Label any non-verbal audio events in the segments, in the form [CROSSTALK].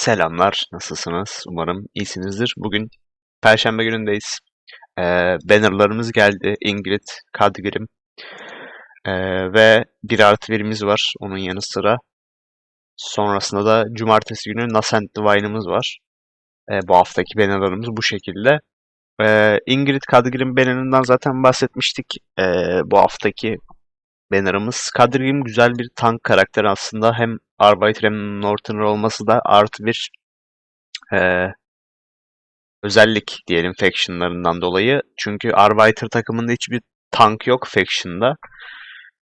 Selamlar, nasılsınız? Umarım iyisinizdir. Bugün Perşembe günündeyiz. Ee, bannerlarımız geldi. Ingrid, Kadgrim ee, ve bir artı birimiz var onun yanı sıra. Sonrasında da Cumartesi günü Nascent Divine'ımız var. Ee, bu haftaki bannerlarımız bu şekilde. Ee, Ingrid, Kadgrim bannerından zaten bahsetmiştik. Ee, bu haftaki bannerımız. Kadgrim güzel bir tank karakteri aslında. Hem Arbiter hem Northerner olması da artı bir eee, özellik diyelim factionlarından dolayı. Çünkü Arbiter takımında hiçbir tank yok faction'da.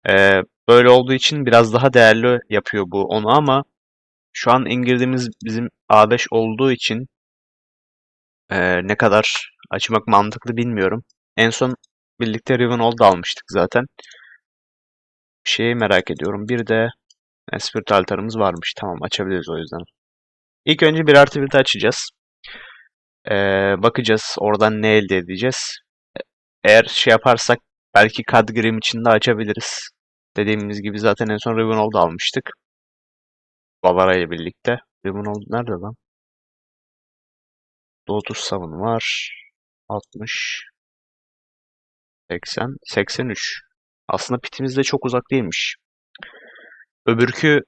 Eee, böyle olduğu için biraz daha değerli yapıyor bu onu ama şu an ingirdiğimiz bizim A5 olduğu için eee, ne kadar açmak mantıklı bilmiyorum. En son birlikte Rivenhold almıştık zaten. Şeyi merak ediyorum. Bir de Spirit altarımız varmış. Tamam açabiliriz o yüzden. İlk önce bir artı bir açacağız. Ee, bakacağız oradan ne elde edeceğiz. Eğer şey yaparsak belki Kadgrim için de açabiliriz. Dediğimiz gibi zaten en son Rivenhold'u almıştık. Bavara ile birlikte. Rivenhold nerede lan? Lotus Summon var. 60 80 83 Aslında pitimiz de çok uzak değilmiş. Öbürkü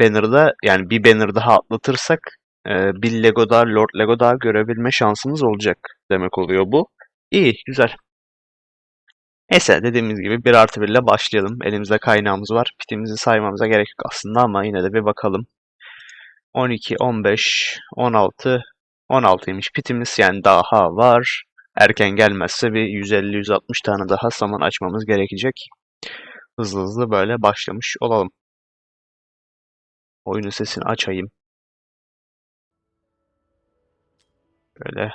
banner'da yani bir banner daha atlatırsak e, bir Lego daha, Lord Lego daha görebilme şansımız olacak demek oluyor bu. İyi, güzel. Neyse dediğimiz gibi 1 artı 1 ile başlayalım. Elimizde kaynağımız var. Pitimizi saymamıza gerek yok aslında ama yine de bir bakalım. 12, 15, 16, 16'ymış pitimiz yani daha var. Erken gelmezse bir 150-160 tane daha saman açmamız gerekecek. Hızlı hızlı böyle başlamış olalım. Oyunun sesini açayım. Böyle.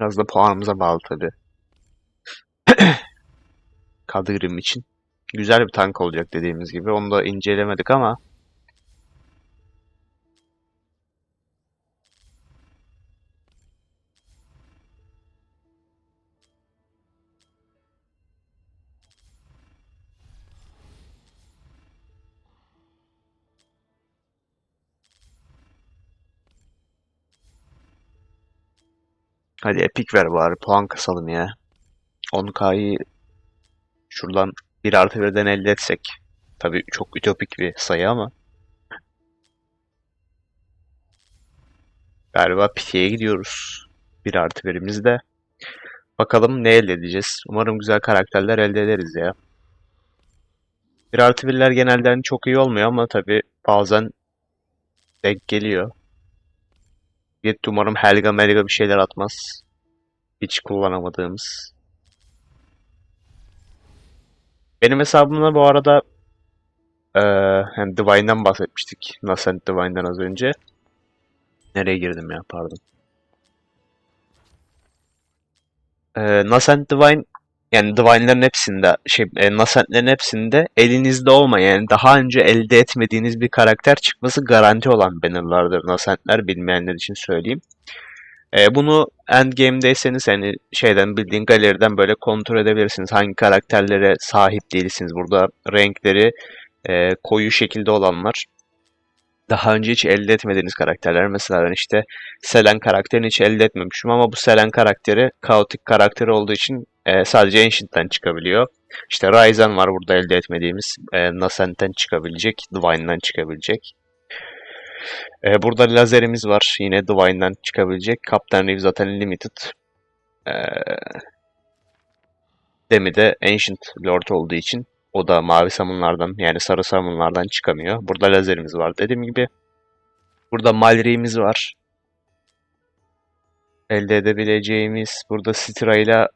Biraz da puanımıza bağlı tabi. [COUGHS] Kadgrim için. Güzel bir tank olacak dediğimiz gibi. Onu da incelemedik ama hadi epik ver bari. Puan kasalım ya. 10K'yı şuradan 1 artı 1'den elde etsek. Tabi çok ütopik bir sayı ama. Galiba pitiye gidiyoruz. 1 artı 1'imizde. Bakalım ne elde edeceğiz. Umarım güzel karakterler elde ederiz ya. 1 artı 1'ler genelde hani çok iyi olmuyor ama tabi bazen denk geliyor. Yet umarım Helga Melga bir şeyler atmaz. Hiç kullanamadığımız. Benim hesabımda bu arada eee hem Divine'dan bahsetmiştik. Nascent Divine'dan az önce. Nereye girdim ya pardon. Eee Nascent Divine yani Divine'ların hepsinde şey e, Nascent'lerin hepsinde elinizde olmayan yani daha önce elde etmediğiniz bir karakter çıkması garanti olan bannerlardır Nascent'ler bilmeyenler için söyleyeyim. E, bunu endgame'deyseniz yani şeyden bildiğin galeriden böyle kontrol edebilirsiniz. Hangi karakterlere sahip değilsiniz. Burada renkleri e, koyu şekilde olanlar. Daha önce hiç elde etmediğiniz karakterler. Mesela ben işte Selen karakterini hiç elde etmemişim ama bu Selen karakteri kaotik karakteri olduğu için e, sadece Ancient'ten çıkabiliyor. İşte Ryzen var burada elde etmediğimiz. E, Nascent'ten çıkabilecek, Divine'dan çıkabilecek. E, burada lazerimiz var. Yine Divine'dan çıkabilecek. Captain Reeve zaten limited. E, Demi de Ancient Lord olduğu için o da mavi samunlardan yani sarı samunlardan çıkamıyor. Burada lazerimiz var dediğim gibi. Burada Malri'miz var. Elde edebileceğimiz burada Citra ile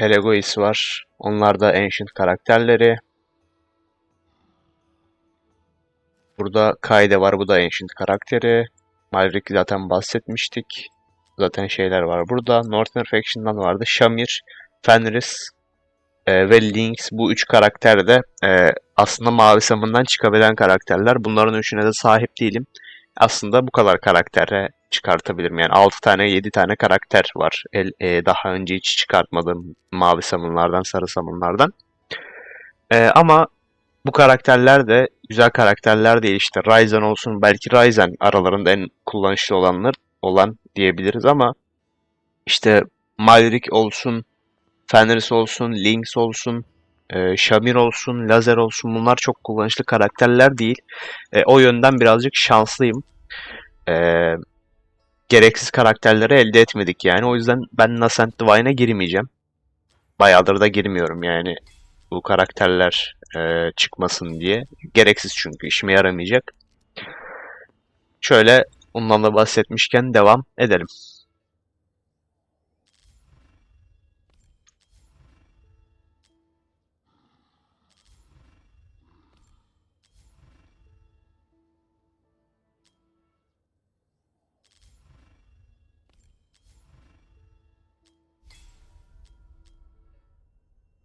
Pelagois var. Onlar da Ancient karakterleri. Burada Kaide var. Bu da Ancient karakteri. Malrik zaten bahsetmiştik. Zaten şeyler var burada. Northern Faction'dan vardı. Shamir, Fenris e, ve Lynx bu üç karakter de e, aslında Mavi Sam'ından çıkabilen karakterler. Bunların üçüne de sahip değilim. Aslında bu kadar karaktere çıkartabilirim. Yani 6 tane 7 tane karakter var. El, e, daha önce hiç çıkartmadığım Mavi Sam'ınlardan, Sarı Sam'ınlardan. Ee, ama bu karakterler de güzel karakterler değil işte Ryzen olsun belki Ryzen aralarında en kullanışlı olanlar olan diyebiliriz ama işte Malrik olsun, Fenris olsun, Lynx olsun, e, Shamir olsun, Lazer olsun bunlar çok kullanışlı karakterler değil. E, o yönden birazcık şanslıyım. E, gereksiz karakterleri elde etmedik yani. O yüzden ben Nascent Divine'a girmeyeceğim. Bayağıdır da girmiyorum yani bu karakterler e, çıkmasın diye. Gereksiz çünkü işime yaramayacak. Şöyle ondan da bahsetmişken devam edelim.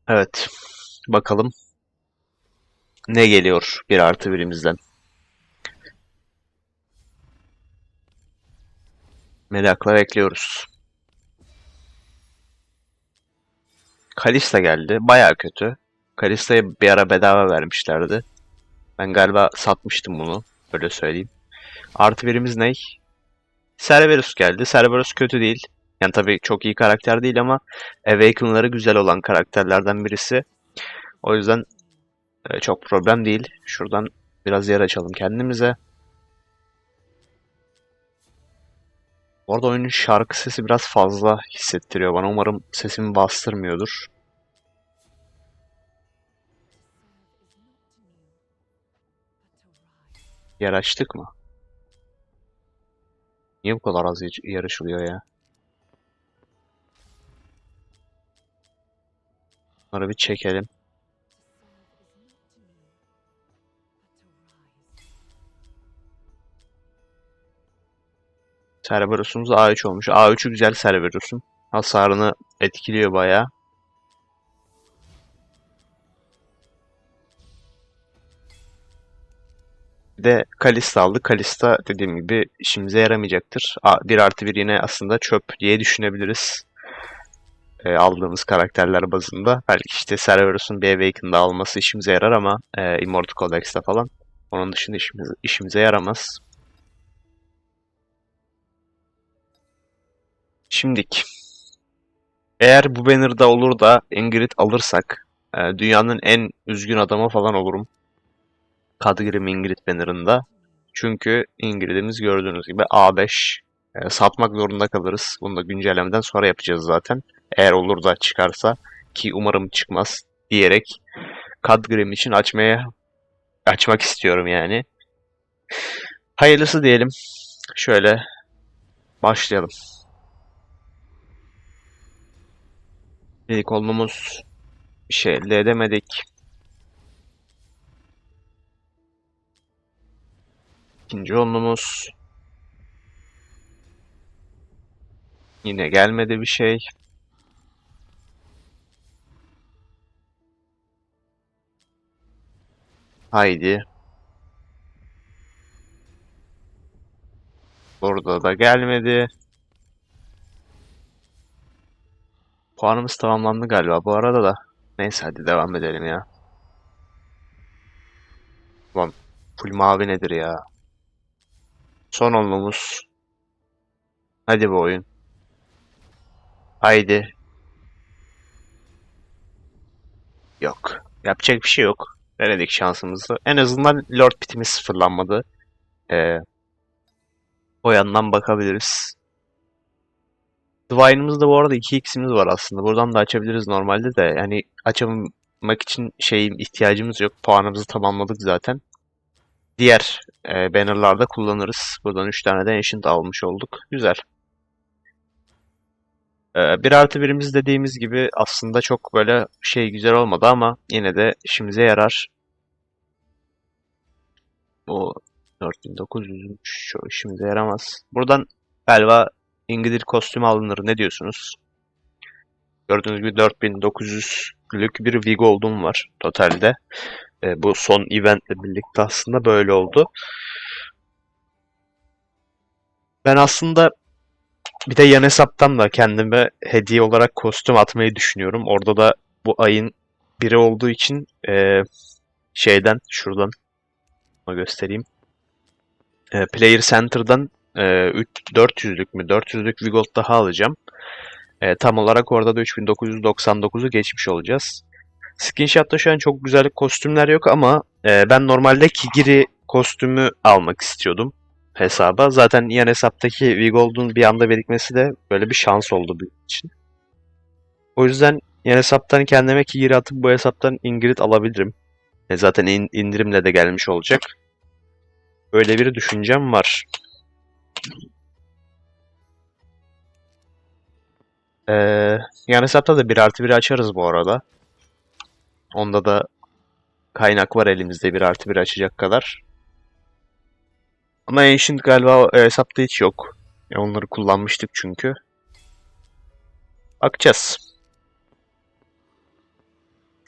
Evet. Bakalım ne geliyor bir artı birimizden. Merakla bekliyoruz. Kalista geldi. Baya kötü. Kalista'ya bir ara bedava vermişlerdi. Ben galiba satmıştım bunu. Öyle söyleyeyim. Artı birimiz ne? Cerberus geldi. Cerberus kötü değil. Yani tabii çok iyi karakter değil ama Awaken'ları güzel olan karakterlerden birisi. O yüzden e, çok problem değil. Şuradan biraz yer açalım kendimize. Bu arada oyunun şarkı sesi biraz fazla hissettiriyor bana. Umarım sesimi bastırmıyordur. Yer açtık mı? Niye bu kadar az yarışılıyor ya? Bunları bir çekelim. Cerberus'umuz A3 olmuş. A3'ü güzel Cerberus'un. Hasarını etkiliyor bayağı. Bir de Kalista aldık. Kalista dediğim gibi işimize yaramayacaktır. A, 1 artı 1 yine aslında çöp diye düşünebiliriz. E, aldığımız karakterler bazında. Belki işte Cerberus'un bir Awaken'da alması işimize yarar ama e, Immortal Codex'te falan. Onun dışında işimize, işimize yaramaz. Şimdik. Eğer bu banner'da olur da Ingrid alırsak e, dünyanın en üzgün adamı falan olurum. Kadgrim Ingrid banner'ında. Çünkü Ingrid'imiz gördüğünüz gibi A5. E, satmak zorunda kalırız. Bunu da güncellemeden sonra yapacağız zaten. Eğer olur da çıkarsa ki umarım çıkmaz diyerek Kadgrim için açmaya açmak istiyorum yani. Hayırlısı diyelim. Şöyle başlayalım. İlk olmamız bir şey elde edemedik. İkinci olmamız yine gelmedi bir şey. Haydi. Burada da gelmedi. Puanımız tamamlandı galiba bu arada da. Neyse hadi devam edelim ya. Ulan full mavi nedir ya? Son olmamız. Hadi bu oyun. Haydi. Yok. Yapacak bir şey yok. Denedik şansımızı. En azından Lord Pit'imiz sıfırlanmadı. Ee, o yandan bakabiliriz. Divine'ımızda bu arada 2x'imiz var aslında. Buradan da açabiliriz normalde de. Yani açamak için şey ihtiyacımız yok. Puanımızı tamamladık zaten. Diğer e, bannerlarda kullanırız. Buradan 3 tane de Ancient almış olduk. Güzel. E, 1 artı birimiz dediğimiz gibi aslında çok böyle şey güzel olmadı ama yine de işimize yarar. Bu 4900'ün şu işimize yaramaz. Buradan galiba İngiliz kostümü alınır. Ne diyorsunuz? Gördüğünüz gibi 4900'lük bir Vigold'um var totalde. E, bu son eventle birlikte aslında böyle oldu. Ben aslında bir de yan hesaptan da kendime hediye olarak kostüm atmayı düşünüyorum. Orada da bu ayın biri olduğu için e, şeyden şuradan ona göstereyim. E, Player Center'dan e, 3 400'lük mü 400'lük Vigold daha alacağım. E, tam olarak orada da 3999'u geçmiş olacağız. Skinshot'ta şu an çok güzel kostümler yok ama e, ben normalde Kigiri kostümü almak istiyordum hesaba. Zaten yan hesaptaki Vigold'un bir anda birikmesi de böyle bir şans oldu benim için. O yüzden yan hesaptan kendime Kigiri atıp bu hesaptan Ingrid alabilirim. E, zaten in- indirimle de gelmiş olacak. Böyle bir düşüncem var. Ee, yan hesapta da 1 artı 1 açarız bu arada. Onda da kaynak var elimizde 1 artı 1 açacak kadar. Ama Ancient galiba o hesapta hiç yok. E, onları kullanmıştık çünkü. Bakacağız.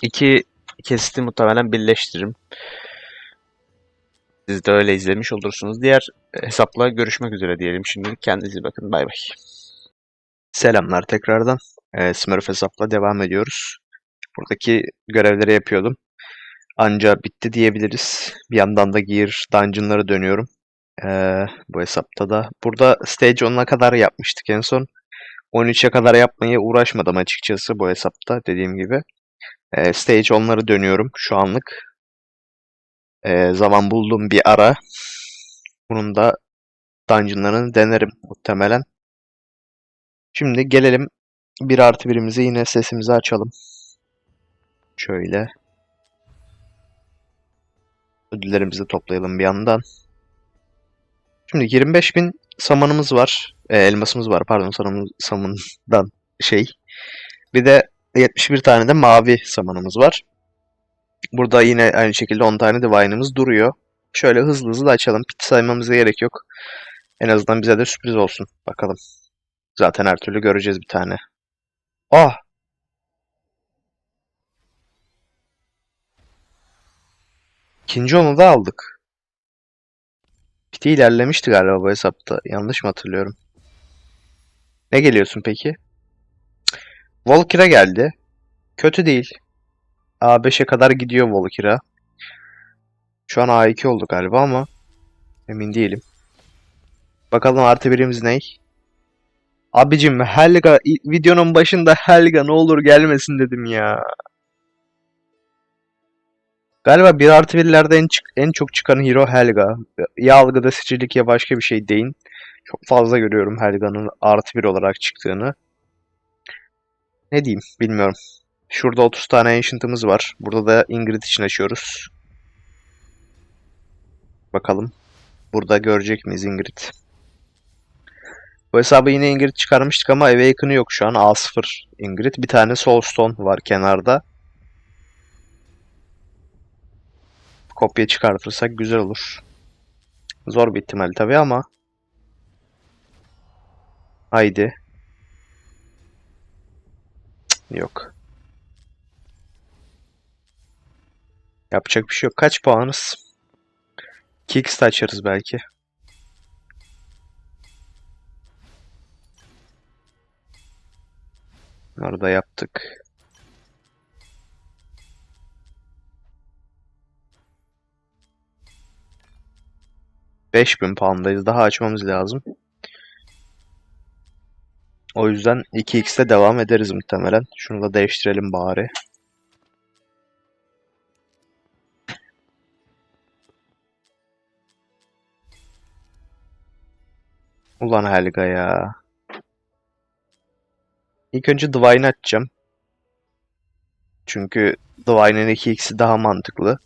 İki kesiti muhtemelen birleştiririm. Siz de öyle izlemiş olursunuz. Diğer hesapla görüşmek üzere diyelim şimdilik. Kendinize bakın. Bay bay. Selamlar tekrardan. E, Smurf hesapla devam ediyoruz. Buradaki görevleri yapıyordum. Anca bitti diyebiliriz. Bir yandan da Gear Dungeon'lara dönüyorum. Ee, bu hesapta da. Burada Stage 10'a kadar yapmıştık en son. 13'e kadar yapmaya uğraşmadım açıkçası bu hesapta dediğim gibi. Ee, stage 10'ları dönüyorum şu anlık. Ee, zaman buldum bir ara. Bunun da dungeonlarını denerim muhtemelen. Şimdi gelelim 1 artı birimize yine sesimizi açalım. Şöyle. Ödüllerimizi toplayalım bir yandan. Şimdi 25.000 samanımız var. E, elmasımız var pardon samanımız, şey. Bir de 71 tane de mavi samanımız var. Burada yine aynı şekilde 10 tane divine'ımız duruyor. Şöyle hızlı hızlı açalım. Pit saymamıza gerek yok. En azından bize de sürpriz olsun. Bakalım. Zaten her türlü göreceğiz bir tane. Ah! İkinci onu da aldık. Piti ilerlemişti galiba bu hesapta. Yanlış mı hatırlıyorum? Ne geliyorsun peki? Volkira geldi. Kötü değil. A5'e kadar gidiyor Volkira. Şu an A2 oldu galiba ama emin değilim. Bakalım artı birimiz ne? Abicim Helga videonun başında Helga ne olur gelmesin dedim ya. Galiba 1 artı 1'lerde en, en çok çıkan hero Helga. Ya algıda seçilik ya başka bir şey deyin. Çok fazla görüyorum Helga'nın artı 1 olarak çıktığını. Ne diyeyim bilmiyorum. Şurada 30 tane Ancient'ımız var. Burada da Ingrid için açıyoruz. Bakalım. Burada görecek miyiz Ingrid? Bu hesabı yine Ingrid çıkarmıştık ama Awaken'ı yok şu an. A0 Ingrid. Bir tane Soulstone var kenarda. Kopya çıkartırsak güzel olur. Zor bir ihtimal tabii ama. Haydi. Yok. Yapacak bir şey yok. Kaç puanız? Kicks de açarız belki. Orada yaptık. Beş bin poundayız. Daha açmamız lazım. O yüzden 2x'te devam ederiz muhtemelen. Şunu da değiştirelim bari. Ulan Helga ya. İlk önce Divine'ı açacağım. Çünkü Divine'ın 2x'i daha mantıklı.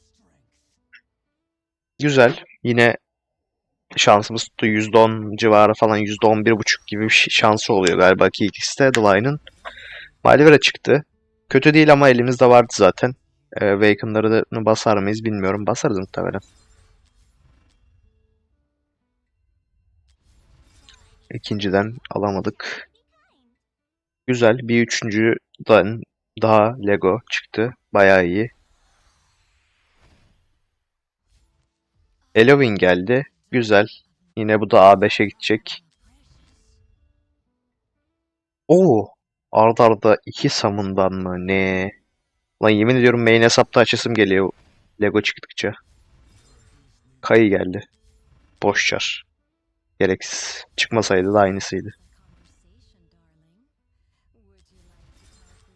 Güzel. Yine şansımız tuttu. %10 civarı falan %11.5 gibi bir şansı oluyor galiba ki ikisi Divine'ın. Malvera çıktı. Kötü değil ama elimizde vardı zaten. Ee, Awaken'ları basar mıyız bilmiyorum. Basarız muhtemelen. İkinciden alamadık. Güzel. Bir üçüncüden daha Lego çıktı. Bayağı iyi. Halloween geldi. Güzel. Yine bu da A5'e gidecek. Oo, arda arda iki samından mı ne? Lan yemin ediyorum main hesapta açısım geliyor Lego çıktıkça. Kayı geldi. Boş çar. Gereksiz. Çıkmasaydı da aynısıydı.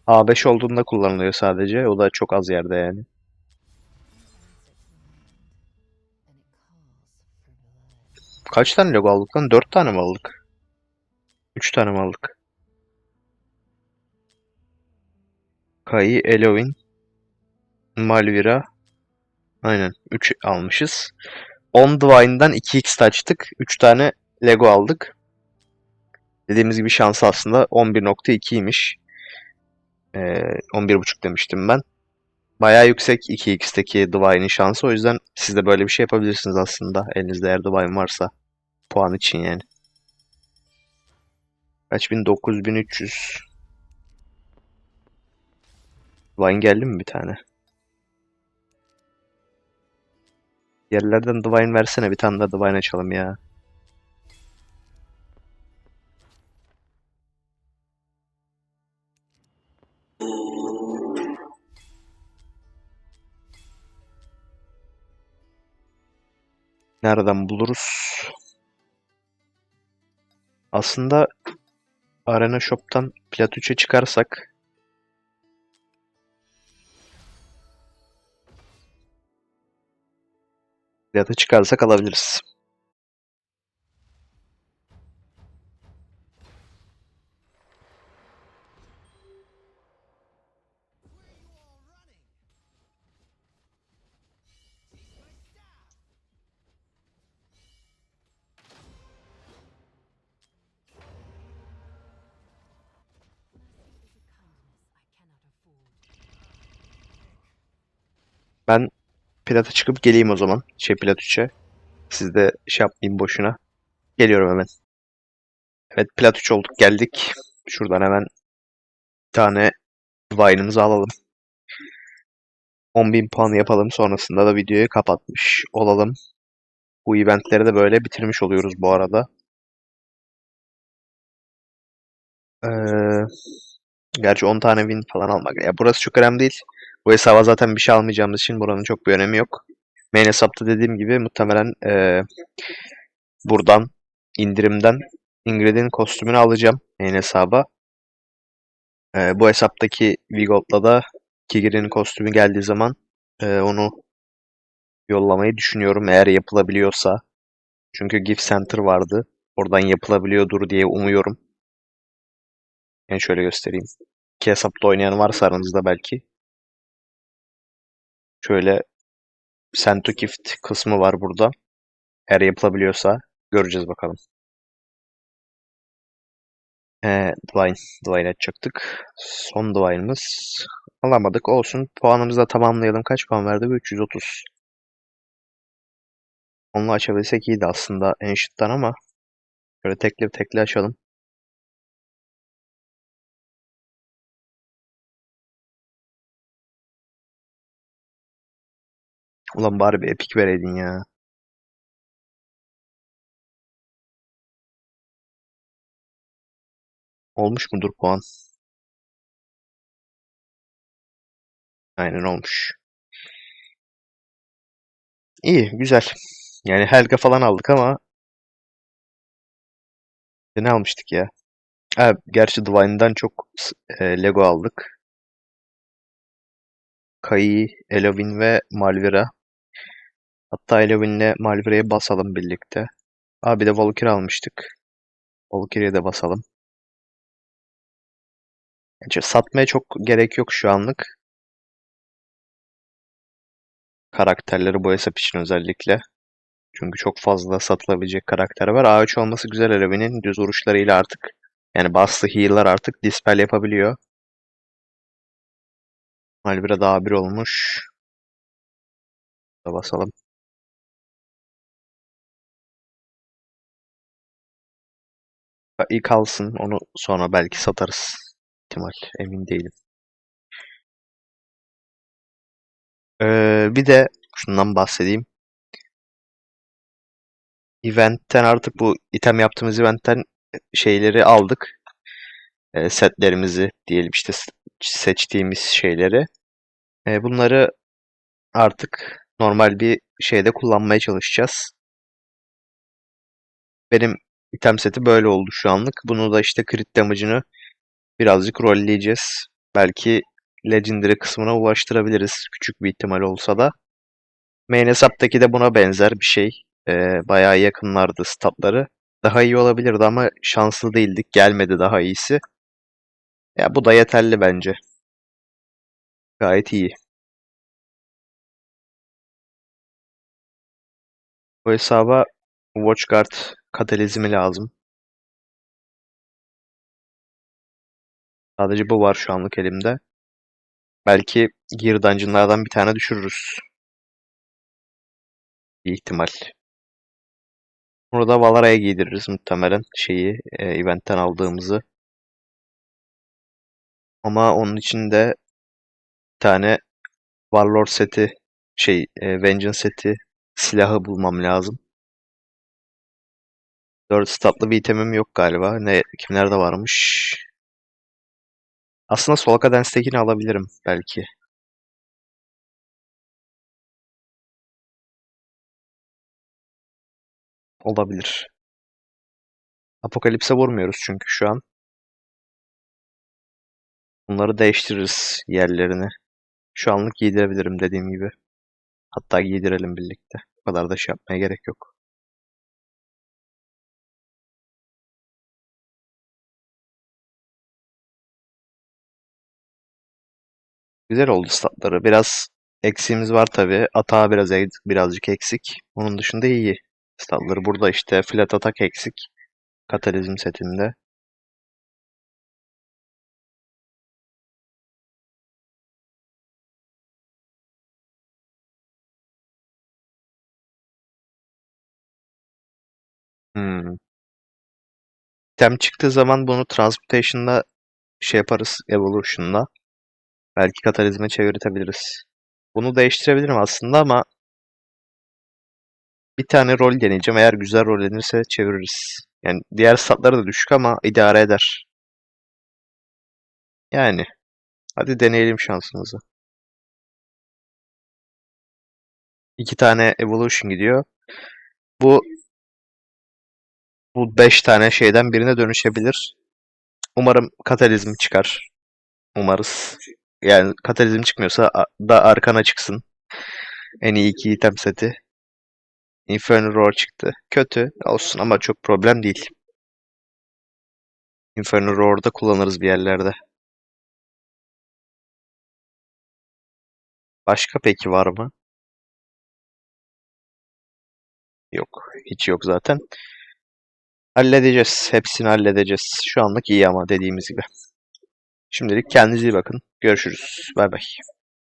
A5 olduğunda kullanılıyor sadece. O da çok az yerde yani. Kaç tane Lego aldık lan? 4 tane mi aldık? 3 tane mi aldık? Kai, Elovin, Malvira. Aynen 3 almışız. 10 Divine'dan 2x açtık. 3 tane Lego aldık. Dediğimiz gibi şansı aslında 11.2'ymiş. Ee, 11.5 demiştim ben. Bayağı yüksek 2x'teki Divine'in şansı. O yüzden siz de böyle bir şey yapabilirsiniz aslında. Elinizde eğer Divine varsa. Puan için yani. Kaç bin? 9300. Divine geldi mi bir tane? Yerlerden Divine versene. Bir tane daha Divine açalım ya. Nereden buluruz? Aslında Arena Shop'tan Plat 3'e çıkarsak Plat'a çıkarsak alabiliriz. Ben Plat'a çıkıp geleyim o zaman. Şey Plat 3'e. Siz de şey yapmayın boşuna. Geliyorum hemen. Evet Plat 3 olduk geldik. Şuradan hemen bir tane Vine'ımızı alalım. 10.000 puan yapalım. Sonrasında da videoyu kapatmış olalım. Bu eventleri de böyle bitirmiş oluyoruz bu arada. Ee, gerçi 10 tane win falan almak. Ya burası çok önemli değil. Bu hesaba zaten bir şey almayacağımız için buranın çok bir önemi yok. Main hesapta dediğim gibi muhtemelen ee, buradan indirimden Ingrid'in kostümünü alacağım main hesaba. Ee, bu hesaptaki Vigot'la da Kigir'in kostümü geldiği zaman ee, onu yollamayı düşünüyorum eğer yapılabiliyorsa. Çünkü Gift Center vardı. Oradan yapılabiliyordur diye umuyorum. Yani şöyle göstereyim. İki hesapla oynayan varsa aranızda belki. Şöyle Send to Gift kısmı var burada. Eğer yapılabiliyorsa göreceğiz bakalım. Ee, Divine, Divine açacaktık. Son Divine'ımız alamadık. Olsun. Puanımızı da tamamlayalım. Kaç puan verdi? bu? 330. Onunla açabilsek iyiydi aslında Ancient'tan ama şöyle tekli tekli açalım. Ulan bari bir epik vereydin ya. Olmuş mudur puan? Aynen olmuş. İyi, güzel. Yani Helga falan aldık ama ne almıştık ya? Ha, gerçi Divine'dan çok e, Lego aldık. Kai, Elovin ve Malvira. Hatta Elovin'le Malvira'yı basalım birlikte. Aa bir de Valkyrie almıştık. Valkyrie'ye de basalım. Yani satmaya çok gerek yok şu anlık. Karakterleri bu hesap için özellikle. Çünkü çok fazla satılabilecek karakter var. A3 olması güzel Elovin'in düz vuruşlarıyla artık yani bastığı heal'lar artık dispel yapabiliyor. Malvira daha bir olmuş. Da basalım. İlk alsın onu sonra belki satarız. İhtimal emin değilim. Ee, bir de şundan bahsedeyim. Event'ten artık bu item yaptığımız eventten şeyleri aldık. Ee, setlerimizi diyelim işte seçtiğimiz şeyleri. E, bunları artık normal bir şeyde kullanmaya çalışacağız. Benim item seti böyle oldu şu anlık. Bunu da işte crit damage'ını birazcık rolleyeceğiz. Belki Legendary kısmına ulaştırabiliriz. Küçük bir ihtimal olsa da. Main hesaptaki de buna benzer bir şey. Ee, bayağı yakınlardı statları. Daha iyi olabilirdi ama şanslı değildik. Gelmedi daha iyisi. Ya bu da yeterli bence. Gayet iyi. Bu hesaba Watchguard katalizmi lazım. Sadece bu var şu anlık elimde. Belki Gear Dungeon'lardan bir tane düşürürüz. Bir ihtimal. Burada Valara'ya giydiririz muhtemelen şeyi e, eventten aldığımızı. Ama onun için de bir tane Warlord seti şey e, Vengeance seti silahı bulmam lazım. 4 statlı bir itemim yok galiba. Ne kimlerde varmış? Aslında Solaka Dance'tekini alabilirim belki. Olabilir. Apokalipse vurmuyoruz çünkü şu an. Bunları değiştiririz yerlerini. Şu anlık giydirebilirim dediğim gibi. Hatta giydirelim birlikte. O kadar da şey yapmaya gerek yok. Güzel oldu statları. Biraz eksiğimiz var tabii. Atağı biraz birazcık eksik. Onun dışında iyi statları. Burada işte flat atak eksik. Katalizm setinde. Hmm. İtem çıktığı zaman bunu Transmutation'la şey yaparız. Evolution'la. Belki katalizme çevirtebiliriz. Bunu değiştirebilirim aslında ama bir tane rol deneyeceğim. Eğer güzel rol denirse çeviririz. Yani diğer statları da düşük ama idare eder. Yani. Hadi deneyelim şansımızı. İki tane Evolution gidiyor. Bu bu beş tane şeyden birine dönüşebilir. Umarım katalizm çıkar. Umarız. Yani katalizm çıkmıyorsa da arkana çıksın. En iyi iki item seti. Inferno Roar çıktı. Kötü olsun ama çok problem değil. Inferno Roar'da kullanırız bir yerlerde. Başka peki var mı? Yok. Hiç yok zaten. Halledeceğiz. Hepsini halledeceğiz. Şu anlık iyi ama dediğimiz gibi. Şimdilik kendinize iyi bakın. Görüşürüz. Bay bay.